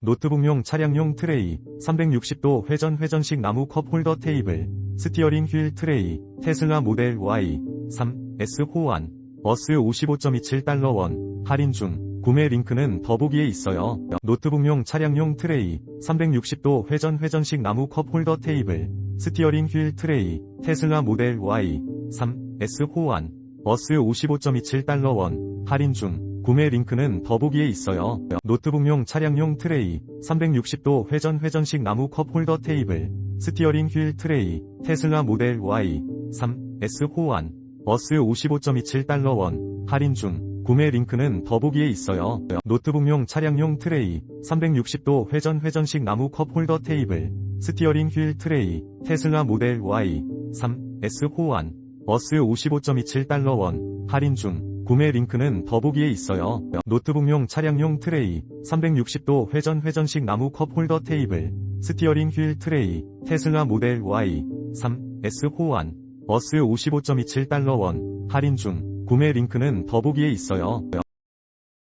노트북용 차량용 트레이, 360도 회전 회전식 나무 컵 홀더 테이블, 스티어링 휠 트레이, 테슬라 모델 Y, 3, S 호환, 어스 55.27달러 원, 할인 중, 구매 링크는 더보기에 있어요. 노트북용 차량용 트레이, 360도 회전 회전식 나무 컵 홀더 테이블, 스티어링 휠 트레이, 테슬라 모델 Y, 3, S 호환, 어스 55.27달러 원, 할인 중, 구매 링크는 더보기에 있어요. 노트북용 차량용 트레이, 360도 회전 회전식 나무 컵 홀더 테이블, 스티어링 휠 트레이, 테슬라 모델 Y, 3, S 호환, 어스 55.27달러 원, 할인 중, 구매 링크는 더보기에 있어요. 노트북용 차량용 트레이, 360도 회전 회전식 나무 컵 홀더 테이블, 스티어링 휠 트레이, 테슬라 모델 Y, 3, S 호환, 어스 55.27달러 원, 할인 중, 구매 링크는 더보기에 있어요. 노트북용 차량용 트레이, 360도 회전 회전식 나무 컵 홀더 테이블, 스티어링 휠 트레이, 테슬라 모델 Y, 3, S 호환, 어스 55.27달러 원, 할인 중, 구매 링크는 더보기에 있어요.